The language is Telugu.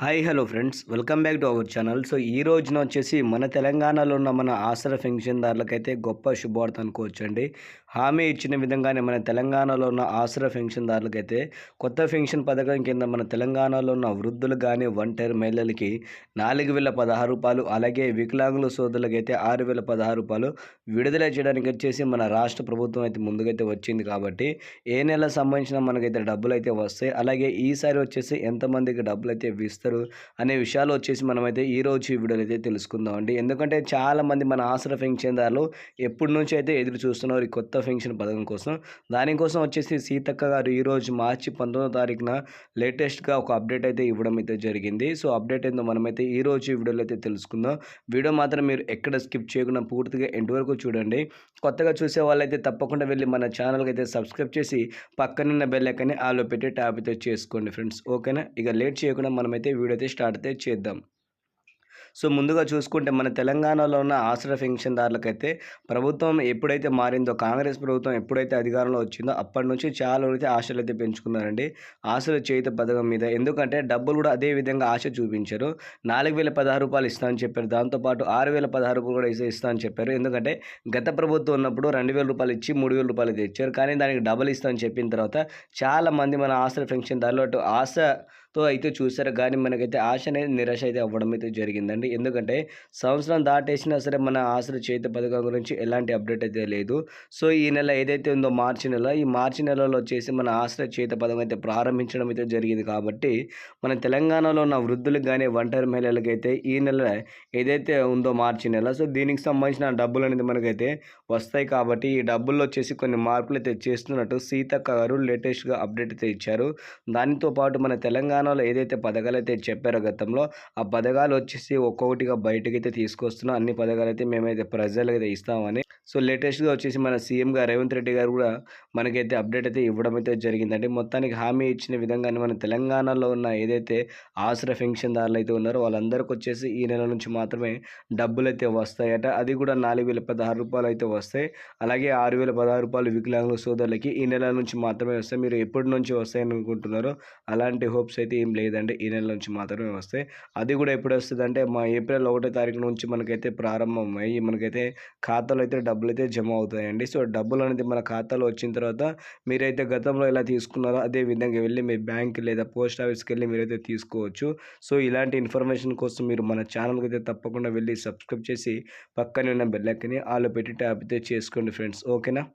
Hi hello friends. Welcome back to our channel. So ఈ రోజున వచ్చేసి మన తెలంగాణలో ఉన్న మన ఆసరా పెన్షన్దారులకైతే గొప్ప శుభవార్త అనుకోవచ్చండి. హామీ ఇచ్చిన విధంగానే మన తెలంగాణలో ఉన్న ఆసరా పెన్షన్దారులకైతే కొత్త పెన్షన్ పథకం కింద మన తెలంగాణలో ఉన్న వృద్ధులు కానీ ఒంటరి మహిళలకి నాలుగు వేల పదహారు రూపాయలు అలాగే వికలాంగుల సోదరులకైతే ఆరు వేల పదహారు రూపాయలు విడుదల చేయడానికి వచ్చేసి మన రాష్ట్ర ప్రభుత్వం అయితే ముందుకైతే వచ్చింది కాబట్టి ఏ నెల సంబంధించిన మనకైతే డబ్బులు అయితే వస్తాయి. అలాగే ఈసారి వచ్చేసి ఎంతమందికి డబ్బులు అయితే ఇస్తారు అనే విషయాలు వచ్చేసి మనమైతే ఈ రోజు ఈ వీడియోలో అయితే తెలుసుకుందాం అండి ఎందుకంటే చాలామంది మన ఆసరా పెన్షన్దారులు ఎప్పటి నుంచి అయితే ఎదురు చూస్తున్నారు ఈ కొత్త పెన్షన్ పథకం కోసం. దానికోసం వచ్చేసి సీతక్క గారు ఈరోజు మార్చి పంతొమ్మిదో తారీఖున లేటెస్ట్గా ఒక అప్డేట్ అయితే ఇవ్వడం అయితే జరిగింది. సో అప్డేట్ ఏందో మనమైతే ఈరోజు ఈ వీడియోలో అయితే తెలుసుకుందాం. వీడియో మాత్రం మీరు ఎక్కడ స్కిప్ చేయకుండా పూర్తిగా ఎండ్ వరకు చూడండి. కొత్తగా చూసే వాళ్ళైతే తప్పకుండా వెళ్ళి మన ఛానల్కి అయితే సబ్స్క్రైబ్ చేసి పక్కనున్న బెల్ ఆలో పెట్టి ట్యాప్ అయితే చేసుకోండి ఫ్రెండ్స్. ఓకేనా? ఇక లేట్ చేయకుండా మనమైతే వీడియో అయితే స్టార్ట్ అయితే చేద్దాం. సో ముందుగా చూసుకుంటే మన తెలంగాణలో ఉన్న ఆశ్రయ పెన్షన్దారులకైతే ప్రభుత్వం ఎప్పుడైతే మారిందో కాంగ్రెస్ ప్రభుత్వం ఎప్పుడైతే అధికారంలో వచ్చిందో అప్పటి నుంచి చాలా అయితే ఆశలు అయితే పెంచుకున్నారండి. ఆశలు చేత పథకం మీద. ఎందుకంటే డబ్బులు కూడా అదే విధంగా ఆశ చూపించారు. నాలుగు వేల పదహారు రూపాయలు ఇస్తామని చెప్పారు. దాంతోపాటు ఆరు వేల పదహారు రూపాయలు కూడా ఇస్తే ఇస్తామని చెప్పారు. ఎందుకంటే గత ప్రభుత్వం ఉన్నప్పుడు రెండు వేల రూపాయలు ఇచ్చి మూడు వేల రూపాయలు తెచ్చారు. కానీ దానికి డబుల్ ఇస్తామని చెప్పిన తర్వాత చాలా మంది మన ఆశ్రయ పెన్షన్దారులు అటు ఆశ తో అయితే చూసారు. కానీ మనకైతే ఆశ అనేది నిరాశ అయితే అవ్వడం అయితే జరిగిందండి. ఎందుకంటే సంవత్సరం దాటేసినా సరే మన ఆశలు చేతి పథకం గురించి ఎలాంటి అప్డేట్ అయితే లేదు. సో ఈ నెల ఏదైతే ఉందో మార్చి నెల ఈ మార్చి నెలలో వచ్చేసి మన ఆశ్రయ చేతి పథకం అయితే ప్రారంభించడం అయితే జరిగింది కాబట్టి మన తెలంగాణలో ఉన్న వృద్ధులకు కానీ ఒంటరి మహిళలకు అయితే ఈ నెల ఏదైతే ఉందో మార్చి నెల సో దీనికి సంబంధించిన డబ్బులు అనేది మనకైతే వస్తాయి కాబట్టి ఈ డబ్బుల్లో వచ్చేసి కొన్ని మార్పులు అయితే చేస్తున్నట్టు సీతక్క గారు లేటెస్ట్గా అప్డేట్ అయితే ఇచ్చారు. దానితో పాటు మన తెలంగాణ తెలంగాణలో ఏదైతే పథకాలు అయితే చెప్పారో గతంలో ఆ పథకాలు వచ్చేసి ఒక్కొక్కటిగా బయటకి అయితే తీసుకొస్తున్నాం అన్ని పథకాలు అయితే మేమైతే ప్రజలకు అయితే ఇస్తామని సో లేటెస్ట్గా వచ్చేసి మన సీఎం గారు రేవంత్ రెడ్డి గారు కూడా మనకైతే అప్డేట్ అయితే ఇవ్వడం అయితే జరిగిందండి మొత్తానికి హామీ ఇచ్చిన విధంగానే మన తెలంగాణలో ఉన్న ఏదైతే ఆసరా పెన్షన్దారులు అయితే ఉన్నారో వాళ్ళందరికీ వచ్చేసి ఈ నెల నుంచి మాత్రమే డబ్బులు అయితే వస్తాయట. అది కూడా నాలుగు వేల పదహారు రూపాయలు అయితే వస్తాయి. అలాగే ఆరు వేల పదహారు రూపాయలు వికలాంగుల సోదరులకి ఈ నెల నుంచి మాత్రమే వస్తాయి. మీరు ఎప్పటి నుంచి వస్తాయని అనుకుంటున్నారో అలాంటి హోప్స్ అయితే ఏం లేదండి. ఈ నెల నుంచి మాత్రమే వస్తాయి. అది కూడా ఎప్పుడు వస్తుంది అంటే మా ఏప్రిల్ ఒకటో తారీఖు నుంచి మనకైతే ప్రారంభం అయ్యి మనకైతే ఖాతాలో అయితే డబ్బులు అయితే జమ అవుతాయండి. సో డబ్బులు అనేది మన ఖాతాలో వచ్చిన తర్వాత మీరైతే గతంలో ఎలా తీసుకున్నారో అదే విధంగా వెళ్ళి మీ బ్యాంక్ లేదా పోస్ట్ ఆఫీస్కి వెళ్ళి మీరైతే తీసుకోవచ్చు. సో ఇలాంటి ఇన్ఫర్మేషన్ కోసం మీరు మన ఛానల్కి అయితే తప్పకుండా వెళ్ళి సబ్స్క్రైబ్ చేసి పక్కనే ఉన్న బెల్లెక్కని ఆలో పెట్టి ట్యాప్ అయితే చేసుకోండి ఫ్రెండ్స్. ఓకేనా?